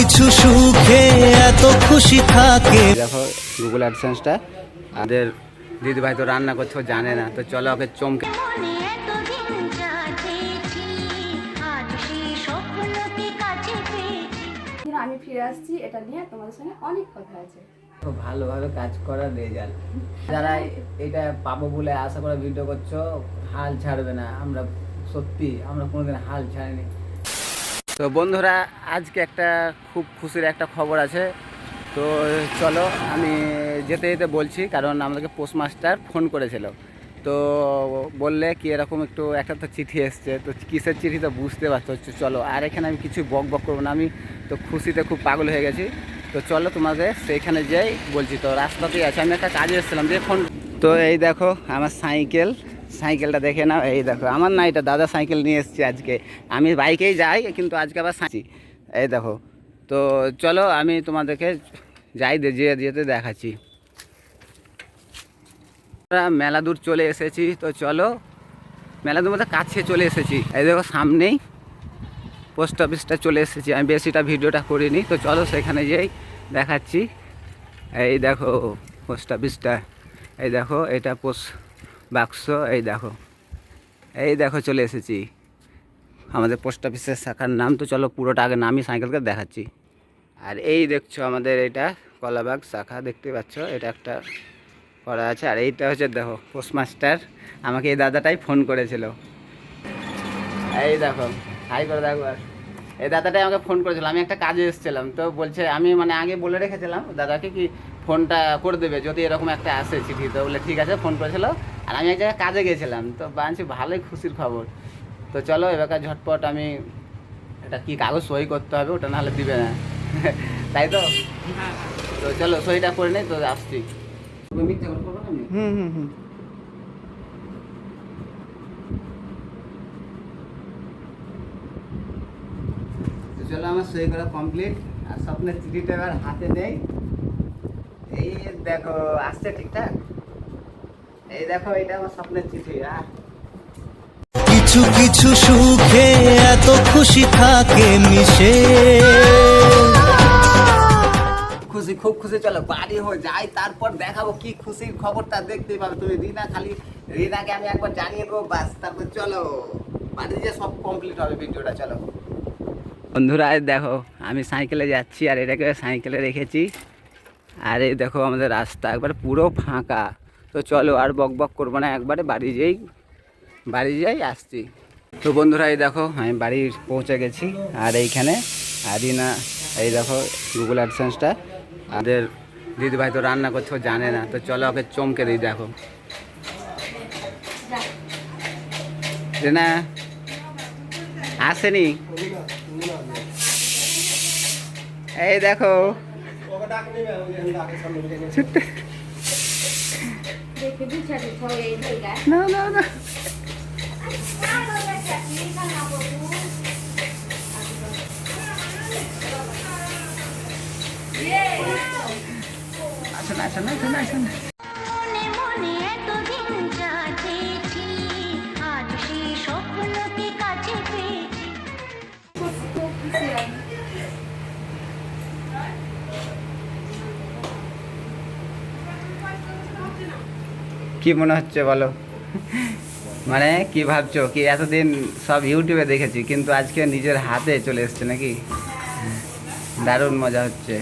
কিছু সুখে এত খুশি থাকে। দেখো গুগল অ্যাডসেন্সটা আমাদের দিদিভাই তো রান্না করছে জানে না। তো চলো ওকে চমকে আমি ফিরে আসছি। এটা নিয়ে তোমাদের সঙ্গে অনেক কথা আছে। খুব ভালোভাবে কাজ করার রেজাল্ট যারা এটা পাবো বলে আশা করে ভিডিও করছ হাল ছাড়বে না। আমরা সত্যি আমরা কোনোদিন হাল ছাড়িনি। তো বন্ধুরা, আজকে একটা খুব খুশির একটা খবর আছে। তো চলো, আমি যেতে যেতে বলছি, কারণ আমাদেরকে পোস্টমাস্টার ফোন করেছিল। তো বললে কি এরকম একটু একটা তো চিঠি এসছে, তো কিসের চিঠি তো বুঝতে পারছ চলো, আর এখানে আমি কিছু বক বক করব না, আমি তো খুশিতে খুব পাগল হয়ে গেছি। তো চলো তোমাদের সেইখানে যাই, বলছি তো, রাস্তাতেই আছে, আমি একটা কাজে এসেছিলাম দিয়ে ফোন তো এই দেখো আমার সাইকেল, সাইকেলটা দেখে নাও, এই দেখো, আমার না এটা দাদা সাইকেল নিয়ে এসেছি আজকে। আমি বাইকেই যাই, কিন্তু আজকে আবার সাইছি এই দেখো, তো চলো আমি তোমাদেরকে যাই যেয়ে যেতে দেখাচ্ছি। মেলা দূর চলে এসেছি, তো চলো, মেলা দূর মধ্যে কাছে চলে এসেছি। এই দেখো, সামনেই পোস্ট অফিসটা চলে এসেছি। আমি বেশিটা ভিডিওটা করিনি, তো চলো সেখানে যেই দেখাচ্ছি। এই দেখো, পোস্ট অফিসটা। এই দেখো, এটা পোস্ট বাক্স, এই দেখো। এই দেখো, চলে এসেছি। আমাদের পোস্ট অফিসের শাখার নাম তো চলো পুরোটা আগে নামই সাইকেলকে দেখাচ্ছি। আর এই দেখছ আমাদের এটা কলাবাগ শাখা, দেখতে পাচ্ছ? এটা একটা করা আছে। আর এইটা হচ্ছে দেখো, পোস্টমাস্টার আমাকে এই দাদাটাই ফোন করেছিল। এই দেখো, হাই করে দেখো আর। এই দাদাটাই আমাকে ফোন করেছিল। আমি একটা কাজে এসেছিলাম, তো বলছে, আমি মানে আগে বলে রেখেছিলাম দাদাকে কি ফোনটা করে দেবে যদি এরকম একটা আসে চিঠি তো বলে ঠিক আছে ফোন করেছিল। আর আমি এক জায়গায় কাজে গেছিলাম তো বানছি ভালোই খুশির খবর। তো চলো এবার ঝটপট আমি এটা কি কাগজ সই করতে হবে ওটা নাহলে দিবে না। তাই তো? তো চলো সইটা করে নেই তো আসছি? হুম হুম হুম। চলো আমার সই করা কমপ্লিট আর স্বপ্নের চিঠিটা এবার হাতে নেই। এই দেখো আসছে ঠিকঠাক? এই দেখো এটা আমার স্বপ্নের চিঠি কিছু কিছু সুখে এত খুশি থাকে মিশে। খুশি খুব খুশি চলো বাড়ি হয়ে যাই তারপর দেখাবো কি খুশির খবরটা দেখতে পাবে। তুমি রিনা খালি রিনাকে আমি একবার জানিয়ে দেবো বাস তারপর চলো। বাড়ি যে সব কমপ্লিট হবে ভিডিওটা চলো। বন্ধুরা দেখো আমি সাইকেলে যাচ্ছি আর এটাকে সাইকেলে রেখেছি। আর এই দেখো আমাদের রাস্তা একবার পুরো ফাঁকা। তো চলো আর বক বক করব না, একবারে বাড়ি যেই, বাড়ি যাই আসছি। তো বন্ধুরা, এই দেখো, আমি বাড়ি পৌঁছে গেছি, আর এইখানে আর রিনা এই দেখো গুগল অ্যাডসেন্সটা আমাদের দিদিভাই তো রান্না করছে জানে না। তো চলো ওকে চমকে দিই, দেখো। না আসেনি? এই দেখো। ছোট্ট দেখে দিচ্ছি এই জায়গায় না না না আসুন আসুন আসুন আসুন কি মনে হচ্ছে বলো? মানে কি ভাবছ? কি এতদিন সব ইউটিউবে দেখেছি কিন্তু আজকে নিজের হাতে চলে এসছে নাকি? দারুণ মজা হচ্ছে?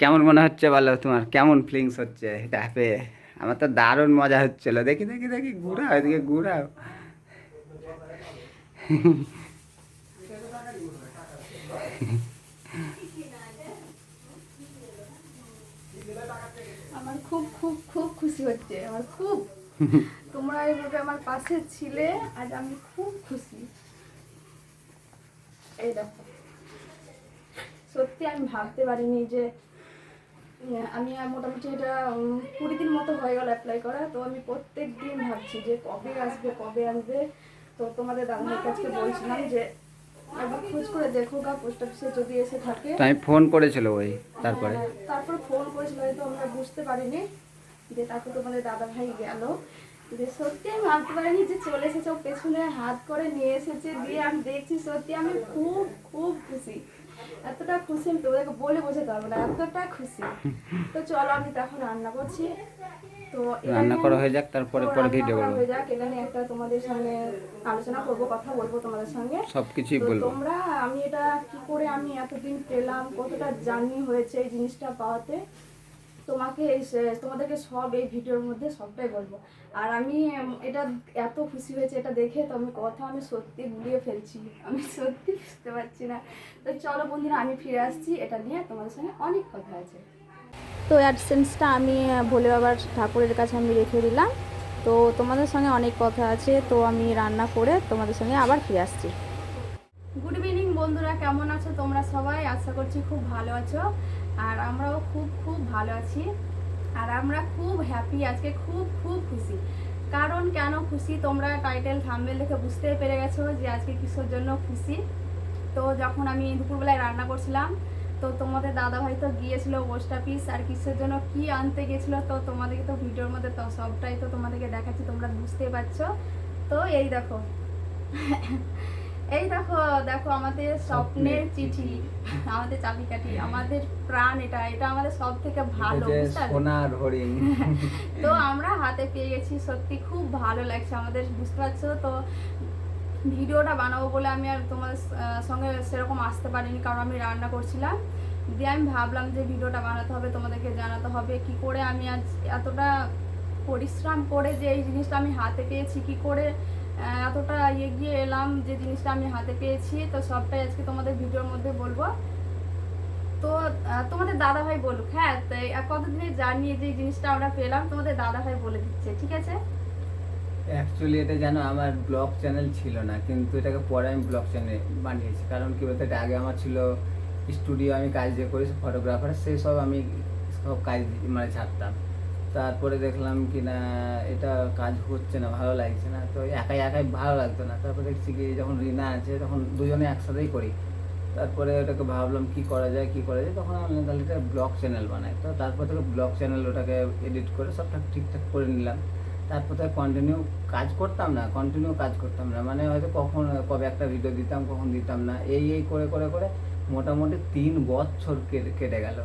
কেমন মনে হচ্ছে বলো তোমার? কেমন ফিলিংস হচ্ছে এটা পেয়ে? আমার তো দারুণ মজা হচ্ছিল। দেখি দেখি দেখি ঘুরাও এদিকে ঘুরাও। আমার খুব খুব খুব খুশি হচ্ছে, আমার খুব। তোমরা এইভাবে আমার পাশে ছিলে, আজ আমি খুব খুশি। এই দেখো। সত্যি আমি ভাবতে পারিনি যে আমি মোটামুটি এটা কুড়ি দিন মতো হয়ে গেল অ্যাপ্লাই করা, তো আমি প্রত্যেক দিন ভাবছি যে কবে আসবে কবে আসবে। তো তোমাদের দাদার কাছে বলছিলাম যে একবার খোঁজ করে দেখো গা পোস্ট অফিসে যদি এসে থাকে। তো আমি ফোন করেছিল ওই তারপরে হ্যাঁ, তারপর? ফোন করেছিল হয়তো আমরা বুঝতে পারিনি যে তারপর তোমাদের দাদা ভাই গেল। যে সত্যি আমি ভাবতে পারিনি যে চলে এসেছে ও পেছনে হাত করে নিয়ে এসেছে দিয়ে আমি দেখছি সত্যি আমি খুব খুব খুশি। এতটা খুশি আমি তোমাদেরকে বলে বোঝাতে পারব না এতটা খুশি। তো চলো আমি তখন রান্না করছি। তো রান্না করা হয়ে যাক তারপরে পরে ভিডিও করা করব হয়ে যাক এটা নিয়ে একটা তোমাদের সঙ্গে আলোচনা করব কথা বলব তোমাদের সঙ্গে। সব কিছুই তো বলব। তোমরা আমি এটা কি করে আমি এতদিন পেলাম কতটা জার্নি হয়েছে এই জিনিসটা পাওয়াতে তোমাকে এই তোমাদেরকে সব এই ভিডিওর মধ্যে সবটাই বলব। আর আমি এটা এত খুশি হয়েছে এটা দেখে তো আমি কথা আমি সত্যি গুলিয়ে ফেলছি আমি সত্যি বুঝতে পারছি না। তো চলো বন্ধুরা আমি ফিরে আসছি এটা নিয়ে তোমাদের সঙ্গে অনেক কথা আছে। তো অ্যাডসেন্সটা আমি ভোলে বাবার ঠাকুরের কাছে আমি রেখে দিলাম। তো তোমাদের সঙ্গে অনেক কথা আছে, তো আমি রান্না করে তোমাদের সঙ্গে আবার ফিরে আসছি। গুড ইভিনিং বন্ধুরা, কেমন আছো তোমরা সবাই? আশা করছি খুব ভালো আছো। আর আমরাও খুব খুব ভালো আছি। আর আমরা খুব হ্যাপি আজকে খুব খুব খুশি। কারণ কেন খুশি? তোমরা টাইটেল থাম্বেল দেখে বুঝতেই পেরে গেছো যে আজকে কিসের জন্য খুশি। তো যখন আমি দুপুরবেলায় রান্না করছিলাম তো তোমাদের দাদা ভাই তো গিয়েছিল পোস্ট অফিস আর কিসের জন্য কি আনতে গেছিল তো তোমাদেরকে তো ভিডিওর মধ্যে তো সবটাই তো তোমাদেরকে দেখাচ্ছি তোমরা বুঝতেই পারছ। তো এই দেখো এই দেখো দেখো আমাদের স্বপ্নের চিঠি আমাদের চাবিকাঠি আমাদের প্রাণ এটা এটা আমাদের সব থেকে ভালো বুঝতে পারলে? সোনার হরিণ। তো আমরা হাতে পেয়ে গেছি সত্যি খুব ভালো লাগছে আমাদের বুঝতে পারছ? তো ভিডিওটা বানাবো বলে আমি আর তোমাদের সঙ্গে সেরকম আসতে পারিনি, কারণ আমি রান্না করছিলাম। দিয়ে আমি ভাবলাম যে ভিডিওটা বানাতে হবে, তোমাদেরকে জানাতে হবে কি করে আমি আজ এতটা পরিশ্রম করে যে এই জিনিসটা আমি হাতে পেয়েছি, কি করে এতটা এগিয়ে এলাম যে জিনিসটা আমি হাতে পেয়েছি। তো সবটাই আজকে তোমাদের ভিডিওর মধ্যে বলব। তো তোমাদের দাদা ভাই বলুক হ্যাঁ? কতদিনের জার্নি যে জিনিসটা আমরা পেলাম, তোমাদের দাদা ভাই বলে দিচ্ছে, ঠিক আছে? অ্যাকচুয়ালি এটা জানো আমার ব্লগ চ্যানেল ছিল না, কিন্তু এটাকে পরে আমি ব্লগ চ্যানেল বানিয়েছি। কারণ কি বলতে, এটা আগে আমার ছিল স্টুডিও আমি কাজ যে করি ফটোগ্রাফার সেই সব আমি সব কাজ মানে ছাড়তাম। তারপরে দেখলাম কি না, এটা কাজ হচ্ছে না, ভালো লাগছে না। তো একাই একাই ভালো লাগতো না। তারপরে দেখছি কি, যখন রিনা আছে, তখন দুজনে একসাথেই করি। তারপরে ওটাকে ভাবলাম কি করা যায়, কি করা যায়। তখন আমি তাহলে এটা ব্লগ চ্যানেল বানাই। তো তারপর থেকে ব্লগ চ্যানেল ওটাকে এডিট করে সবটা ঠিকঠাক করে নিলাম। তারপর থেকে কন্টিনিউ কাজ করতাম না কন্টিনিউ কাজ করতাম না। মানে হয়তো কখন কবে একটা ভিডিও দিতাম কখন দিতাম না। এই এই করে করে করে মোটামুটি তিন বছর কেটে গেল।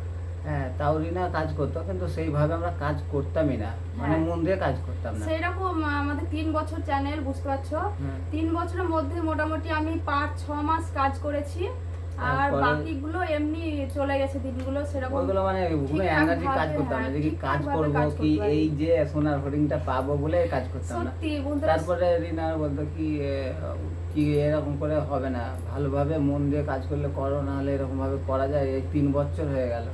হ্যাঁ তাও রিনা কাজ করতো কিন্তু সেইভাবে আমরা কাজ করতামই না। মানে হ্যাঁ। মন দিয়ে কাজ করতাম না। সেই রকম আমাদের তিন বছর চ্যানেল বুঝতে পারছ। তিন বছরের মধ্যে মোটামুটি আমি পাঁচ ছ মাস কাজ করেছি। আর বাকিগুলো এমনি চলে গেছে দিনগুলো সেরকম ওইগুলো মানে ঠিকঠাক এনার্জি কাজ করতাম না হ্যাঁ, যে কাজ করব কি এই যে সোনার পাবো বলে কাজ করতাম না। তারপরে বলতো কি কি এরকম করে হবে না ভালোভাবে মন দিয়ে কাজ করলে করো না হলে এরকম ভাবে করা যায় এই তিন বছর হয়ে গেল।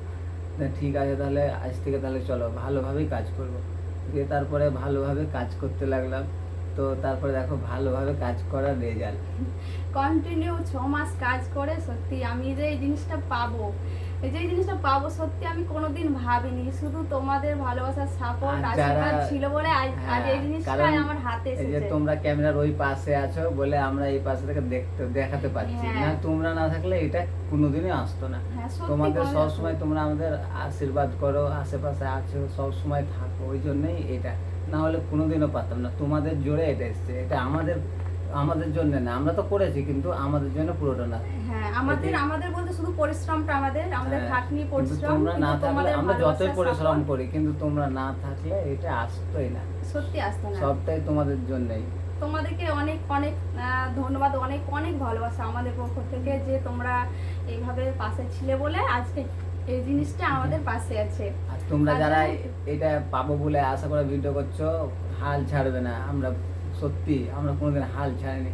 ঠিক আছে তাহলে আজ থেকে তাহলে চলো ভালোভাবেই কাজ করব। দিয়ে তারপরে ভালোভাবে কাজ করতে লাগলাম। তো তারপরে দেখো ভালোভাবে কাজ করার রেজাল্ট কন্টিনিউ ছ মাস কাজ করে সত্যি আমি যে এই জিনিসটা পাবো এই যে জিনিসটা পাবো সত্যি আমি কোনোদিন ভাবিনি। শুধু তোমাদের ভালোবাসার সাপোর্ট আশীর্বাদ ছিল বলে আজ আজ এই হ্যাঁ, জিনিসটাই আমার হাতে এই যে তোমরা ক্যামেরার ওই পাশে আছো বলে আমরা এই পাশে থেকে দেখতে দেখাতে পাচ্ছি হ্যাঁ। না তোমরা না থাকলে এটা কোনোদিনই আসতো না। হ্যাঁ তোমাদের। সব সময় তোমরা আমাদের আশীর্বাদ করো আশেপাশে আছো সব সময় থাকো ওই জন্যই এটা। না হলে কোনোদিনও পারতাম না। তোমাদের জোরে এটা এসছে। এটা আমাদের আমাদের জন্য না। আমরা তো করেছি কিন্তু আমাদের জন্য পুরোটা না। হ্যাঁ আমাদের আমাদের বলতে শুধু পরিশ্রমটা আমাদের আমাদের হ্যাঁ, খাটনি পরিশ্রম তোমরা না থাকলে আমরা যতই পরিশ্রম করি কিন্তু তোমরা না থাকলে এটা আসতোই না। সত্যি আসতো না। সবটাই তোমাদের জন্যই। তোমাদেরকে অনেক অনেক ধন্যবাদ অনেক অনেক ভালোবাসা আমাদের পক্ষ থেকে যে তোমরা এইভাবে পাশে ছিলে বলে আজকে এই জিনিসটা আমাদের পাশে আছে। আর তোমরা যারা এটা পাবো বলে আশা করে ভিডিও করছ হাল ছাড়বে না। আমরা সত্যি আমরা কোনোদিন হাল ছাড়িনি।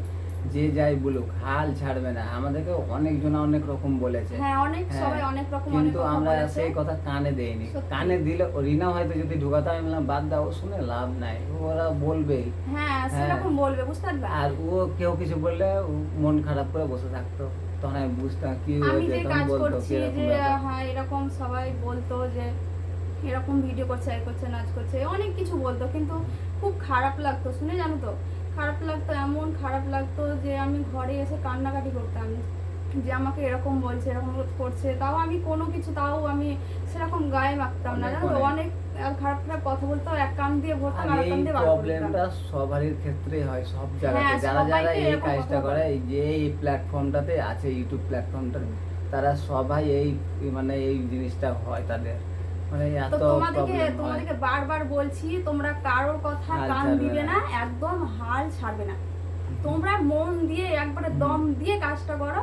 যে যাই বলুক হাল ছাড়বে না। আমাদেরকে অনেকজন অনেক রকম বলেছে। হ্যাঁ অনেক হ্যাঁ, সবাই অনেক রকম অনেক কিন্তু আমরা সেই কথা কানে দেইনি। কানে দিলে রিনা হয়তো যদি ঢুকাতে আমি বললাম বাদ দাও শুনে লাভ নাই। ওরা বলবেই। হ্যাঁ সেরকম বলবে বুঝতে পারবে? আর ও কেউ কিছু বললে মন খারাপ করে বসে থাকতো। তখন আমি বুঝতাম কি আমি যে কাজ করছি যে হ্যাঁ এরকম সবাই বলতো যে এরকম ভিডিও করছে এই করছে নাচ করছে অনেক কিছু বলতো কিন্তু খুব খারাপ লাগতো শুনে জানো তো? খারাপ লাগতো এমন খারাপ লাগতো যে আমি ঘরে এসে কান্নাকাটি করতাম যে আমাকে এরকম বলছে এরকম করছে তাও আমি কোনো কিছু তাও আমি সেরকম গায়ে মাখতাম না জানো তো? অনেক। আর খারাপ খারাপ কথা বলতাম এক কান দিয়ে ভরতাম আর কান দিয়ে বার প্রবলেমটা সবারই ক্ষেত্রে হয় সব জায়গাতে হ্যাঁ, যারা যারা এই কাজটা করে এই যে এই প্ল্যাটফর্মটাতে আছে ইউটিউব প্ল্যাটফর্মটা তারা সবাই এই মানে এই জিনিসটা হয় তাদের। মানে এত তোমাদেরকে তোমাদেরকে বারবার বলছি তোমরা কারোর কথা কান দিবে। না। একদম হাল ছাড়বে না। তোমরা মন দিয়ে একবারে দম দিয়ে কাজটা করো।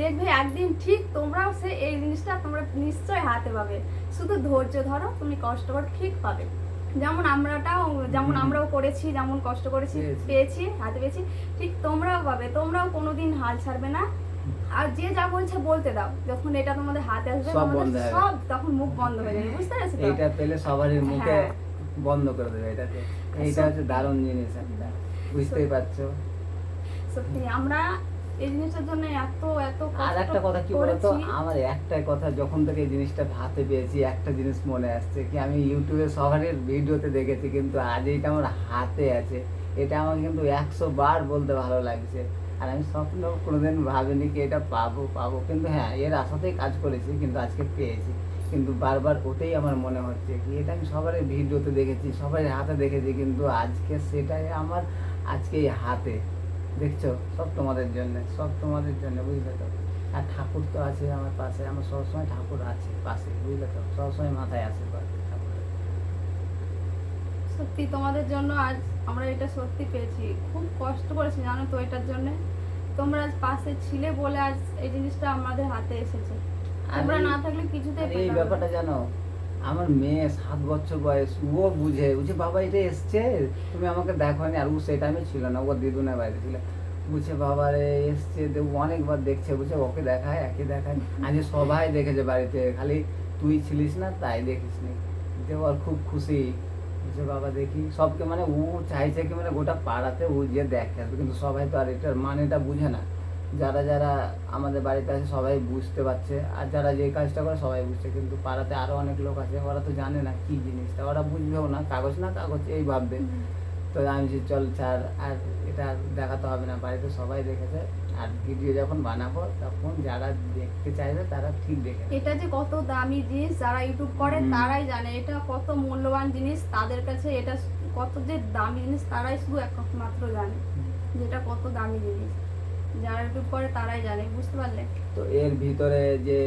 দেখবে একদিন ঠিক তোমরাও সে এই জিনিসটা তোমরা নিশ্চয় হাতে পাবে। শুধু ধৈর্য ধরো তুমি কষ্ট করো ঠিক পাবে। যেমন আমরাটাও যেমন আমরাও করেছি যেমন কষ্ট করেছি পেয়েছি। হাতে পেয়েছি ঠিক তোমরাও পাবে। তোমরাও কোনোদিন হাল ছাড়বে না। আর যে যা বলছে বলতে দাও। যখন এটা তোমাদের হাতে আসবে সব তখন মুখ বন্ধ হয়ে যাবে বুঝতে পেরেছ তো? এইটা পেলে সবারই মুখে হ্যাঁ। বন্ধ করে দেবে এটাতে। এইটা হচ্ছে দারুণ জিনিস বুঝতেই পারছ? সত্যি আমরা এই জিনিসটার জন্য এত এত আর একটা কথা কি বলতো? আমার একটাই কথা যখন থেকে এই জিনিসটা হাতে পেয়েছি একটা জিনিস মনে আসছে কি আমি ইউটিউবে সবারই ভিডিওতে দেখেছি কিন্তু আজ এইটা আমার হাতে আছে। এটা আমার কিন্তু একশো বার বলতে ভালো লাগছে। আর আমি স্বপ্ন কোনোদিন ভাবিনি কি এটা পাবো পাবো। কিন্তু হ্যাঁ এর আশাতেই কাজ করেছি কিন্তু আজকে পেয়েছি। কিন্তু বারবার ওটাই আমার মনে হচ্ছে কি এটা আমি সবারই ভিডিওতে দেখেছি সবাই হাতে দেখেছি কিন্তু আজকে সেটাই আমার আজকে হাতে। দেখছ? সব তোমাদের জন্য সব তোমাদের জন্য বুঝলে তো? আর ঠাকুর তো আছে আমার পাশে আমার সবসময় ঠাকুর আছে পাশে বুঝলে তো? সবসময় মাথায় ঠাকুর সত্যি তোমাদের জন্য আজ আমরা এটা সত্যি পেয়েছি। খুব কষ্ট করেছি জানো তো এটার জন্য? তোমরা আজ পাশে ছিলে বলে আজ এই জিনিসটা আমাদের হাতে এসেছে। আমরা না থাকলে কিছুতে এই ব্যাপারটা জানো? আমার মেয়ে সাত বছর বয়স, ও বুঝে বুঝে বাবা এটা এসছে, তুমি আমাকে দেখো আর ও সেই টাইমে ছিল না, ও দিদুনের বাড়িতে ছিল। বুঝছে বাবা রে এসছে অনেকবার দেখছে বুঝছে ওকে দেখায় একে দেখায়। আজ সবাই দেখেছে বাড়িতে, খালি তুই ছিলিস না, তাই দেখিস নি যে ওর খুব খুশি। বুঝে বাবা দেখি, সবকে মানে ও চাইছে কি মানে গোটা পাড়াতে ও যে দেখে কিন্তু সবাই তো আর এটার মানেটা বুঝে না। যারা যারা আমাদের বাড়িতে আছে সবাই বুঝতে পারছে। আর যারা যে কাজটা করে সবাই বুঝছে কিন্তু পাড়াতে আরও অনেক লোক আছে ওরা তো জানে না কি জিনিসটা। ওরা বুঝবেও না কাগজ না কাগজ এই ভাববে। তো আমি যে চল ছাড় আর এটা দেখাতে হবে না বাড়িতে সবাই দেখেছে। আর ভিডিও যখন বানাবো তখন যারা দেখতে চাইবে তারা ঠিক দেখে এটা যে কত দামি জিনিস যারা ইউটিউব করে তারাই জানে। এটা কত মূল্যবান জিনিস তাদের কাছে এটা কত যে দামি জিনিস তারাই শুধু একমাত্র জানে। যেটা কত দামি জিনিস। যারা ইউটিউব করে তারাই জানে বুঝতে পারলে? তো এর ভিতরে যে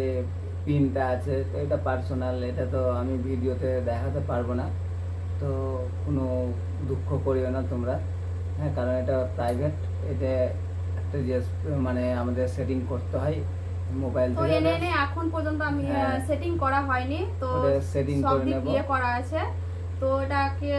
পিনটা আছে তো এটা পার্সোনাল এটা তো আমি ভিডিওতে দেখাতে পারব না। তো কোনো দুঃখ করিও না তোমরা। হ্যাঁ কারণ এটা প্রাইভেট এটা একটা যে মানে আমাদের সেটিং করতে হয় মোবাইল তো থেকে। এনে এনে এখন পর্যন্ত আমি হ্যাঁ। সেটিং করা হয়নি তো সব করে নেব। ইয়ে করা আছে। তো এটাকে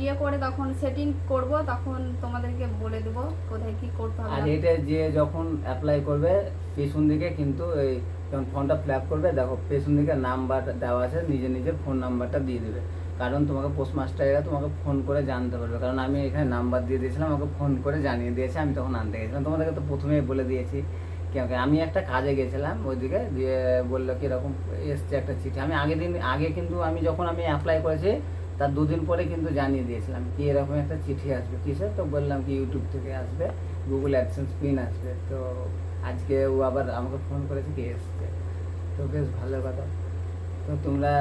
ইয়ে করে তখন সেটিং করব, তখন তোমাদেরকে বলে দেব কোথায় কি করতে হবে। আর এটা যে যখন অ্যাপ্লাই করবে, পেছন দিকে কিন্তু এই যখন ফোনটা ফ্ল্যাপ করবে, দেখো পেছন দিকে নাম্বার দেওয়া আছে, নিজের নিজের ফোন নাম্বারটা দিয়ে দেবে। কারণ তোমাকে পোস্ট মাস্টারেরা তোমাকে ফোন করে জানতে পারবে। কারণ আমি এখানে নাম্বার দিয়ে দিয়েছিলাম, আমাকে ফোন করে জানিয়ে দিয়েছে, আমি তখন আনতে গেছিলাম। তোমাদেরকে তো প্রথমেই বলে দিয়েছি। কেন আমি একটা কাজে গেছিলাম ওইদিকে, দিয়ে বলল কি এরকম এসছে একটা চিঠি। আমি আগের দিন আগে কিন্তু আমি যখন আমি অ্যাপ্লাই করেছি তার দুদিন পরে কিন্তু জানিয়ে দিয়েছিলাম কি এরকম একটা চিঠি আসবে কিসে? তো বললাম কি ইউটিউব থেকে আসবে গুগল অ্যাডসেন্স পিন আসবে। তো আজকে ও আবার আমাকে ফোন করেছে কি এসছে। তো বেশ ভালো কথা। তো তোমরা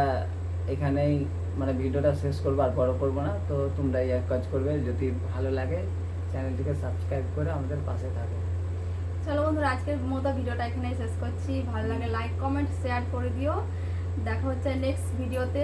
এখানেই মানে ভিডিওটা শেষ করব আর বড় করব না। তো তোমরা এক কাজ করবে, যদি ভালো লাগে চ্যানেলটিকে সাবস্ক্রাইব করে আমাদের পাশে থাকো। চলো বন্ধুরা, আজকের মতো ভিডিওটা এখানেই শেষ করছি। ভালো লাগে লাইক কমেন্ট শেয়ার করে দিও। দেখা হচ্ছে নেক্সট ভিডিওতে